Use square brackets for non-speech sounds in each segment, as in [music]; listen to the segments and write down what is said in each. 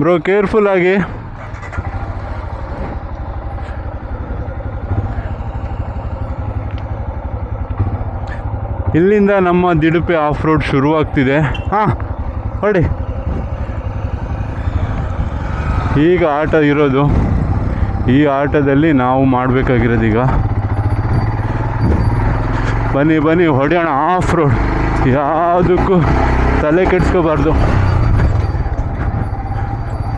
Bro careful ಆಗಿ ಇಲ್ಲಿಂದ ನಮ್ಮ ದಿಡುಪೆ ಆಫ್ ರೋಡ್ ಶುರುವಾಗ್ತಿದೆ. ಹಾಂ ಹೊಡಿ ಈಗ ಆಟ ಇರೋದು, ಈ ಆಟದಲ್ಲಿ ನಾವು ಮಾಡಬೇಕಾಗಿರೋದು ಈಗ. ಬನ್ನಿ ಬನ್ನಿ, ಹೊಡೆಯೋಣ ಆಫ್ ರೋಡ್ ಯಾವುದಕ್ಕೂ ತಲೆ ಕೆಡ್ಸ್ಕೋಬಾರ್ದು.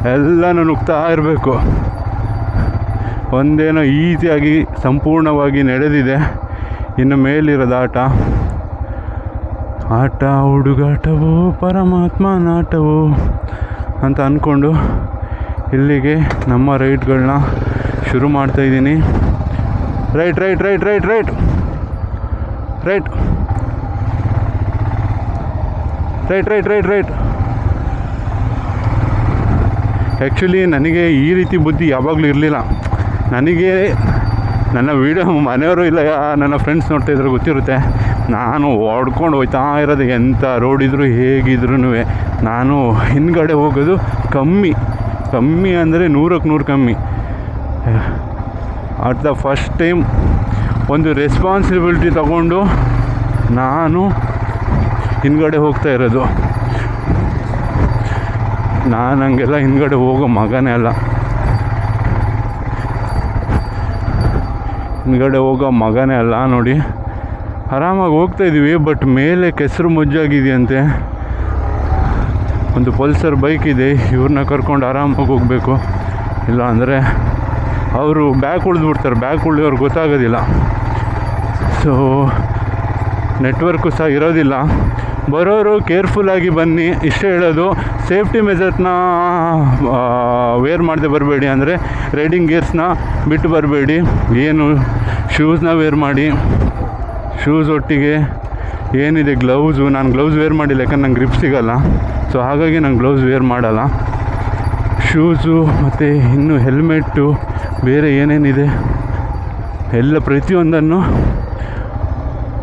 ಎಲ್ಲನೂ ನುಗ್ತಾ ಇರಬೇಕು. ಒಂದೇನೋ ಈಸಿಯಾಗಿ ಸಂಪೂರ್ಣವಾಗಿ ನಡೆದಿದೆ. ಇನ್ನು ಮೇಲಿರೋದು ಆಟ. ಆಟ, ಹುಡುಗಾಟವು, ಪರಮಾತ್ಮ ನಾಟವು ಅಂತ ಅಂದ್ಕೊಂಡು ಇಲ್ಲಿಗೆ ನಮ್ಮ ರೈಡ್ಗಳನ್ನ ಶುರು ಮಾಡ್ತಾ ಇದ್ದೀನಿ. Right right right right right. Right. Right right right right. Actually ನನಗೆ ಈ ರೀತಿ ಬುದ್ಧಿ ಯಾವಾಗಲೂ ಇರಲಿಲ್ಲ. ನನಗೆ ನನ್ನ ವೀಡಿಯೋ ಮನೆಯವರು ಇಲ್ಲ, ನನ್ನ ಫ್ರೆಂಡ್ಸ್ ನೋಡ್ತಾ ಇದ್ರೆ, ಗೊತ್ತಿರುತ್ತೆ. ನಾನು ಓಡ್ಕೊಂಡು ಹೋಗ್ತಾ ಇರೋದು ಎಂಥ ರೋಡ್ ಇದ್ರು ಹೇಗಿದ್ರೂ ನಾನು ಹಿಂದ್ಗಡೆ ಹೋಗೋದು ಕಮ್ಮಿ. ಕಮ್ಮಿ ಅಂದರೆ ನೂರಕ್ಕೆ ನೂರು ಕಮ್ಮಿ. ಅಟ್ ದ ಫಸ್ಟ್ ಟೈಮ್ ಒಂದು ರೆಸ್ಪಾನ್ಸಿಬಿಲಿಟಿ ತಗೊಂಡು ನಾನು ಹಿಂದ್ಗಡೆ ಹೋಗ್ತಾ ಇರೋದು. ನಾನು ಹಂಗೆಲ್ಲ ಹಿಂದ್ಗಡೆ ಹೋಗೋ ಮಗನೇ ಅಲ್ಲ. ಹಿಂದ್ಗಡೆ ಹೋಗೋ ಮಗನೇ ಅಲ್ಲ ನೋಡಿ. ಆರಾಮಾಗಿ ಹೋಗ್ತಾ ಇದ್ದೀವಿ ಬಟ್ ಮೇಲೆ ಕೆಸರು ಮುಜ್ಜಾಗಿದೆಯಂತೆ. ಒಂದು ಪಲ್ಸರ್ ಬೈಕ್ ಇದೆ, ಇವ್ರನ್ನ ಕರ್ಕೊಂಡು ಆರಾಮಾಗಿ ಹೋಗಬೇಕು. ಇಲ್ಲ ಅಂದರೆ ಅವರು ಬ್ಯಾಗ್ ಉಳಿದ್ಬಿಡ್ತಾರೆ, ಬ್ಯಾಗ್ ಉಳಿದವ್ರಿಗೆ ಗೊತ್ತಾಗೋದಿಲ್ಲ. ಸೊ ನೆಟ್ವರ್ಕು ಸಹ ಇರೋದಿಲ್ಲ. ಬರೋರು ಕೇರ್ಫುಲ್ಲಾಗಿ ಬನ್ನಿ. ಇಷ್ಟೇ ಹೇಳೋದು ಸೇಫ್ಟಿ ಮೆಜರ್ಸ್ನ ವೇರ್ ಮಾಡದೆ ಬರಬೇಡಿ. ಅಂದರೆ ರೈಡಿಂಗ್ ಗೇರ್ಸ್ನ ಬಿಟ್ಟು ಬರಬೇಡಿ. ಏನು ಶೂಸ್ನ ವೇರ್ ಮಾಡಿ. ಶೂಸ್ ಒಟ್ಟಿಗೆ ಏನಿದೆ ಗ್ಲೌಸು ನಾನು ಗ್ಲೌಸ್ ವೇರ್ ಮಾಡಿಲ್ಲ, ಯಾಕಂದ್ರೆ ನಂಗೆ ಗ್ರಿಪ್ ಸಿಗಲ್ಲ. ಸೊ ಹಾಗಾಗಿ ನಾನು ಗ್ಲೌಸ್ ವೇರ್ ಮಾಡಲ್ಲ. ಶೂಸು ಮತ್ತು ಇನ್ನು ಹೆಲ್ಮೆಟ್ಟು ಬೇರೆ ಏನೇನಿದೆ? ಎಲ್ಲ ಪ್ರತಿಯೊಂದನ್ನು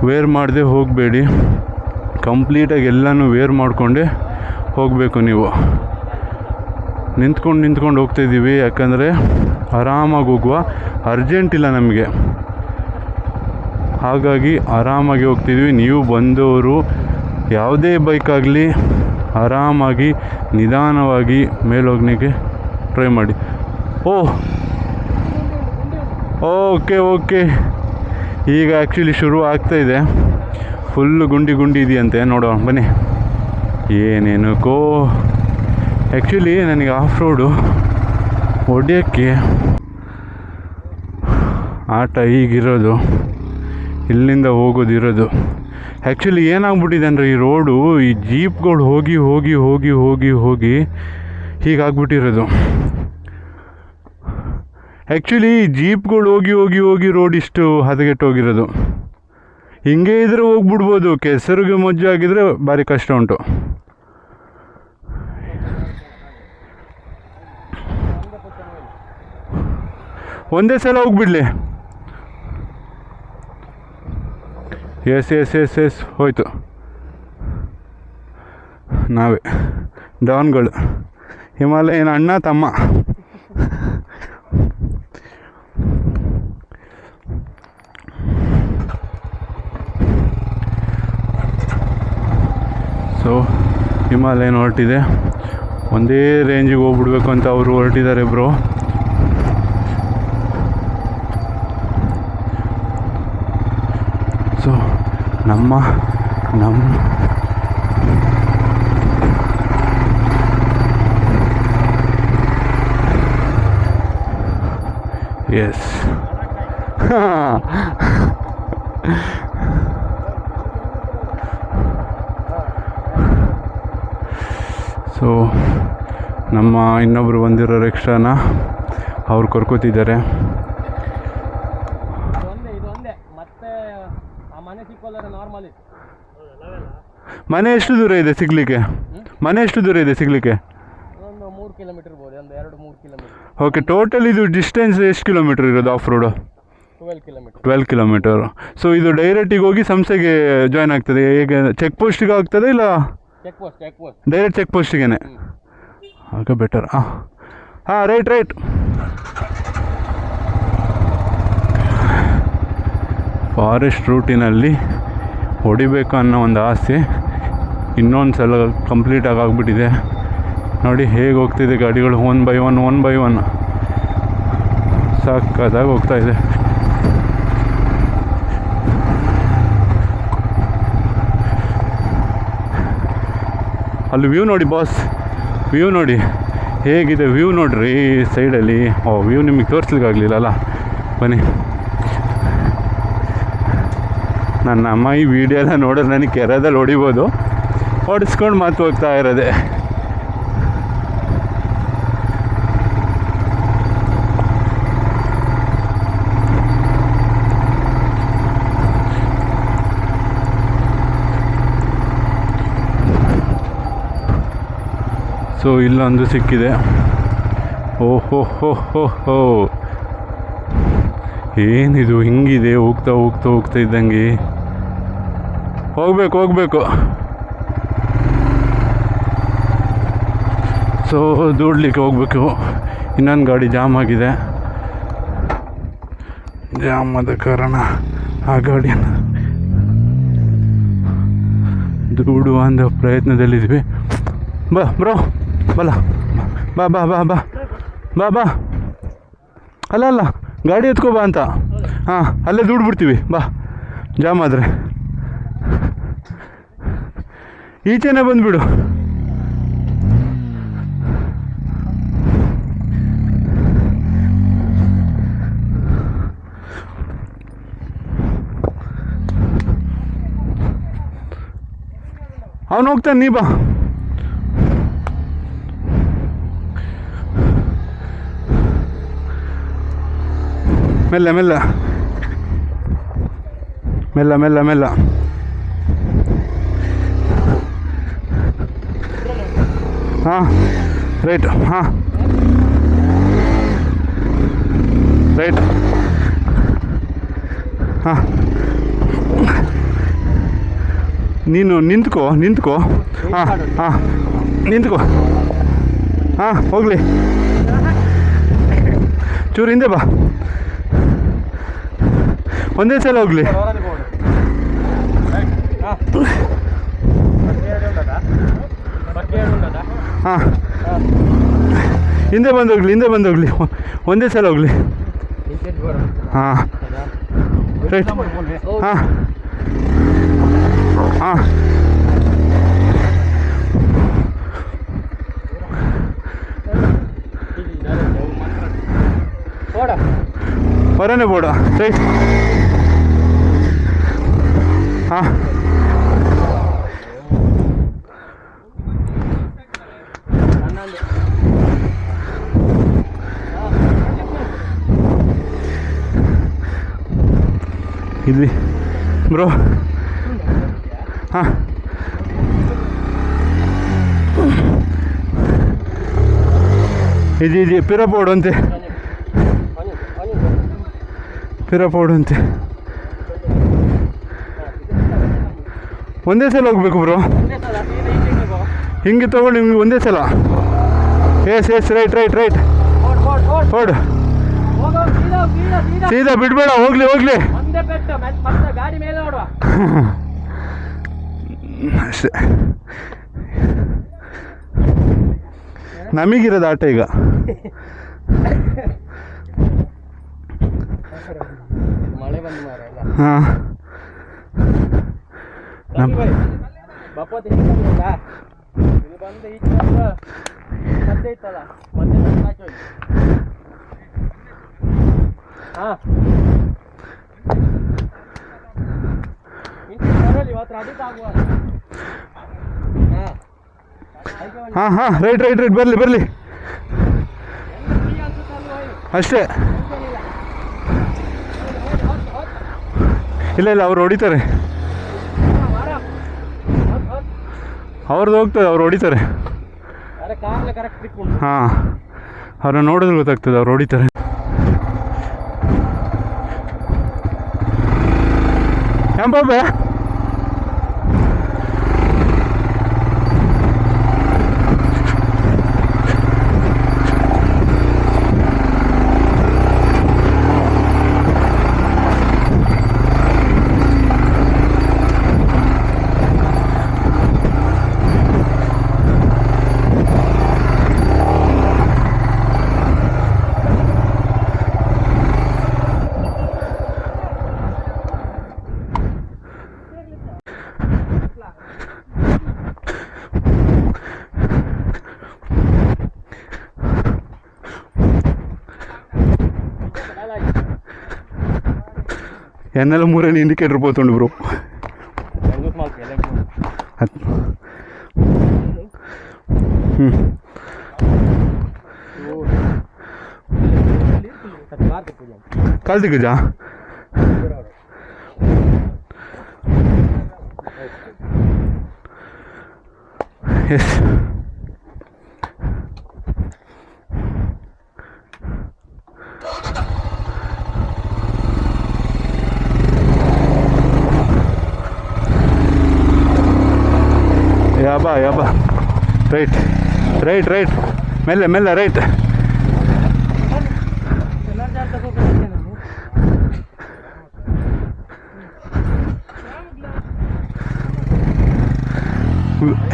ವೇರ್ ಮಾಡದೆ ಹೋಗಬೇಡಿ. ಕಂಪ್ಲೀಟಾಗಿ ಎಲ್ಲನೂ ವೇರ್ ಮಾಡಿಕೊಂಡೇ ಹೋಗಬೇಕು ನೀವು. ನಿಂತ್ಕೊಂಡು ನಿಂತ್ಕೊಂಡು ಹೋಗ್ತಾಯಿದ್ದೀವಿ ಯಾಕಂದರೆ ಆರಾಮಾಗಿ ಹೋಗುವ ಅರ್ಜೆಂಟ್ ಇಲ್ಲ ನಮಗೆ. ಹಾಗಾಗಿ ಆರಾಮಾಗಿ ಹೋಗ್ತಿದ್ವಿ ನೀವು ಬಂದವರು ಯಾವುದೇ ಬೈಕ್ ಆಗಲಿ ಆರಾಮಾಗಿ, ನಿಧಾನವಾಗಿ ಮೇಲೋಗ್ನಿಗೆ ಟ್ರೈ ಮಾಡಿ. ಓ! Okay okay. ಈಗ ಆ್ಯಕ್ಚುಲಿ ಶುರು ಆಗ್ತಾ ಇದೆ. ಫುಲ್ಲು ಗುಂಡಿ ಗುಂಡಿ ಇದೆಯಂತೆ ನೋಡೋಣ ಬನ್ನಿ. ಕೋ ಆ್ಯಕ್ಚುಲಿ ನನಗೆ ಆಫ್ ರೋಡು ಹೊಡೆಯೋಕ್ಕೆ ಆಟ ಈಗಿರೋದು, ಇಲ್ಲಿಂದ ಹೋಗೋದಿರೋದು ಆ್ಯಕ್ಚುಲಿ ಏನಾಗ್ಬಿಟ್ಟಿದೆ ಅಂದರೆ ಈ ರೋಡು ಈ ಜೀಪ್ಗಳು ಹೋಗಿ ಹೋಗಿ ಹೋಗಿ ಹೋಗಿ ಹೋಗಿ ಹೀಗಾಗ್ಬಿಟ್ಟಿರೋದು. ಆ್ಯಕ್ಚುಲಿ ಜೀಪ್ಗಳು ಹೋಗಿ ಹೋಗಿ ಹೋಗಿ ರೋಡ್ ಇಷ್ಟು ಹದಗೆಟ್ಟೋಗಿರೋದು. ಹಿಂಗೆ ಇದ್ರೆ ಹೋಗ್ಬಿಡ್ಬೋದು, ಕೆಸರಿಗೆ ಮಜ್ಜು ಆಗಿದ್ರೆ ಭಾರಿ ಕಷ್ಟ ಉಂಟು. ಒಂದೇ ಸಲ ಹೋಗ್ಬಿಡ್ಲಿ. ಎಸ್ ಎಸ್ ಎಸ್ ಎಸ್ ಹೋಯ್ತು. ನಾವೇ ಡಾನ್ಗಳು ಹಿಮಾಲಯನ ಅಣ್ಣ ತಮ್ಮ ಸೊ ಹಿಮಾಲಯನ್ ಹೊರಟಿದೆ. ಒಂದೇ ರೇಂಜಿಗೆ ಹೋಗ್ಬಿಡ್ಬೇಕು ಅಂತ ಅವರು ಹೊರಟಿದ್ದಾರೆ ಬ್ರೋ. ಸೊ ನಮ್ಮ ನಮ್ಮ ಎಸ್ [laughs] ಸೊ ನಮ್ಮ ಇನ್ನೊಬ್ಬರು ಬಂದಿರೋ ರಿಕ್ಷಾನ ಅವ್ರು ಕರ್ಕೋತಿದ್ದಾರೆ. ಮನೆ ಎಷ್ಟು ದೂರ ಇದೆ ಸಿಗಲಿಕ್ಕೆ? ಮನೆ ಎಷ್ಟು ದೂರ ಇದೆ ಸಿಗಲಿಕ್ಕೆ? ಒಂದು ಮೂರು ಕಿಲೋಮೀಟರ್ ಒಂದು ಎರಡು ಮೂರು ಕಿಲೋಮೀಟರ್ ಓಕೆ ಟೋಟಲ್ ಇದು ಡಿಸ್ಟೆನ್ಸ್ ಎಷ್ಟು ಕಿಲೋಮೀಟರ್ ಇರೋದು off road twelve kilometre twelve kilometre so ಇದು ಡೈರೆಕ್ಟಿಗೆ ಹೋಗಿ ಸಂಸ್ಥೆಗೆ ಜಾಯ್ನ್ ಆಗ್ತದೆ. ಹೇಗೆ ಚೆಕ್ ಪೋಸ್ಟಿಗೆ ಆಗ್ತದೆ ಇಲ್ಲ? ಡೈರೆಕ್ಟ್ ಚೆಕ್ ಪೋಸ್ಟಿಗೆ ಆಗ ಬೆಟರ್ ಹಾಂ ಹಾಂ ರೈಟ್ ರೈಟ್ ಫಾರೆಸ್ಟ್ ರೂಟಿನಲ್ಲಿ ಹೊಡಿಬೇಕು ಅನ್ನೋ ಒಂದು ಆಸೆ ಇನ್ನೊಂದು ಸಲ ಕಂಪ್ಲೀಟಾಗಿ ಆಗಿಬಿಟ್ಟಿದೆ. ನೋಡಿ ಹೇಗೆ ಹೋಗ್ತಿದೆ ಗಾಡಿಗಳು one by one one by one ಸಾಕಾದಾಗ ಹೋಗ್ತಾ ಅಲ್ಲಿ ವ್ಯೂ ನೋಡಿ ಬಾಸ್ ವ್ಯೂ ನೋಡಿ. ಹೇಗಿದೆ ವ್ಯೂ ನೋಡ್ರಿ ಸೈಡಲ್ಲಿ ಓ ವ್ಯೂ ನಿಮಗೆ ತೋರಿಸ್ಲಿಕ್ಕಾಗಲಿಲ್ಲಲ್ಲ? ಬನ್ನಿ. ನನ್ನ ಅಮ್ಮ ಈ ವಿಡಿಯೋ ಎಲ್ಲ ನೋಡಿದ್ರೆ ನನಗೆ ಕೆರೆದಲ್ಲಿ ಹೊಡಿಬೋದು. ಹೊಡಿಸ್ಕೊಂಡು ಮಾತು ಹೋಗ್ತಾ ಇರೋದೆ. ಸೊ, ಇಲ್ಲೊಂದು ಸಿಕ್ಕಿದೆ. ಓಹೋ ಹೋ ಹೋ ಏನಿದು, ಹಿಂಗಿದೆ, ಹೋಗ್ತಾ ಹೋಗ್ತಾ ಹೋಗ್ತಾ ಇದ್ದಂಗೆ. ಹೋಗ್ಬೇಕು ಹೋಗ್ಬೇಕು. ಸೊ, ದೂಡ್ಲಿಕ್ಕೆ ಹೋಗ್ಬೇಕು. ಇನ್ನೊಂದು ಗಾಡಿ ಜಾಮ್ ಆಗಿದೆ. ಜಾಮ್ ಆದ ಕಾರಣ ಆ ಗಾಡಿಯನ್ನು ದೂಡುವ ಅಂತ ಪ್ರಯತ್ನದಲ್ಲಿದ್ವಿ. ಬಾ, ಬ್ರೋ. ಬಲ ಬಾ ಬಾ ಬಾ ಬಾ. ಬಾ ಬಾ. ಅಲ್ಲ ಅಲ್ಲ, ಗಾಡಿ ಎತ್ಕೋ ಬಾ ಅಂತ. ಹಾಂ, ಅಲ್ಲೇ ದುಡ್ಡು ಬಿಡ್ತೀವಿ ಬಾ, ಜಾಮ್ ಆದರೆ. ಈಚೆನೇ ಬಂದುಬಿಡು. ಅವನು ಹೋಗ್ತಾನೆ, ನೀ ಬಾ. ಮೆಲ್ಲ ಮೆಲ್ಲ ಮೆಲ್ಲ ಮೆಲ್ಲ ಮೆಲ್ಲ ಹಾಂ ರೈಟ್ ಹಾಂ ರೈಟ್ ಹಾಂ ನೀನು ನಿಂತ್ಕೋ ನಿಂತ್ಕೋ. ಹಾಂ ಹಾಂ. ನಿಂತ್ಕೋ. ಹಾಂ, ಹೋಗಲಿ. ಚೂರು ಹಿಂದೆ ಬಾ. ಒಂದೇ ಸಲ ಹೋಗಲಿ. ಹಾಂ. ಹಿಂದೆ ಬಂದೋಗ್ಲಿ ಹಿಂದೆ ಬಂದೋಗ್ಲಿ ಒಂದೇ ಸಲ ಹೋಗಲಿ. ಹಾಂ. ರೈಟ್ ಹಾಂ. ಹಾಂ. ಬರೋಣ ಬೋಡ ರೈಟ್ ಹಾಂ [laughs] ಇಲ್ಲಿ ಬ್ರೋ. ಹಾಂ. ಇದು ಇದು ಪಿರಪೋಡು ಅಂತೆ. ಪಿರಪೋಡು ಅಂತೆ. ಒಂದೇ ಸಲ ಹೋಗ್ಬೇಕು ಬ್ರೋ ಹಿಂಗೆ ತಗೊಳ್ಳಿ ನಿಮ್ಗೆ ಒಂದೇ ಸಲ. Yes yes right right right. ಹೊಡ್ ಸೀದಾ ಬಿಡಬೇಡ ಹೋಗ್ಲಿ ಹೋಗ್ಲಿ. ಅಷ್ಟೇ. ನಮಗಿರೋದು ಆಟ ಈಗ. ಹಾಂ. ನಮ್- ಬಪ್ಪತ್ತು ಹಿಂಗೆ ಬಂದ್ರಲ್ಲ ಇದು ಬಂದು ಈಚೆ ಮತ್ತೆ ಇತ್ತಲ್ಲ? ಮತ್ತೆ ಮತ್ತೆ ಹಾಕಿ ಹೋಗಿ. ಹಾಂ. ಹಾಂ. ರೈಟ್ ರೈಟ್ ರೈಟ್ ಬರಲಿ ಬರಲಿ. ಅಷ್ಟೇ. ಇಲ್ಲ ಇಲ್ಲ ಅವ್ರು ಹೊಡಿತಾರೆ. ಅವ್ರದ್ದು ಹೋಗ್ತದೆ ಅವ್ರು ಹೊಡಿತಾರೆ. ಹಾಂ ಅವ್ರನ್ನ ನೋಡಿದ್ರೆ ಗೊತ್ತಾಗ್ತದೆ ಅವ್ರು ಹೊಡಿತಾರೆ. ಎಂಬಾಬೆ Enam orang indicator itu untuk bro. Atuh. Kalau di. Yes. ಯಾಬಾ ಯಾಬಾ. Right right right. ಮೆಲ್ಲ ಮೆಲ್ಲ, ರೈಟ್.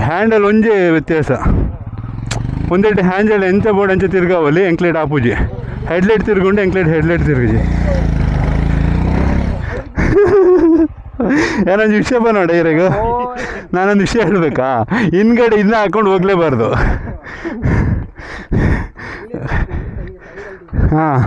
ಹ್ಯಾಂಡಲ್ ಒಂಜೇ ವ್ಯತ್ಯಾಸ. ಒಂದೆಟ್ಟು ಹ್ಯಾಂಡಲ್ ಎಂತ ಬೋರ್ಡ್ ಅಂಚೆ ತಿರ್ಗಾವಲ್ಲಿ ಎಂಕ್ಲೇಟ್ ಆಪೂಜಿ ಹೆಡ್ಲೈಟ್ ತಿರ್ಗೊಂಡು ಎಂಕ್ಲೇಟ್ ಹೆಡ್ಲೈಟ್ ತಿರುಗಿಜಿ. [laughs] ಏನೊಂದು ವಿಷಯ ನೋಡ ಈಗ ನಾನೊಂದು ವಿಷಯ ಹೇಳ್ಬೇಕಾ? ಹಿಂದ್ಗಡೆ ಇದನ್ನ ಹಾಕೊಂಡು ಹೋಗ್ಲೇಬಾರ್ದು ಹಾಂ.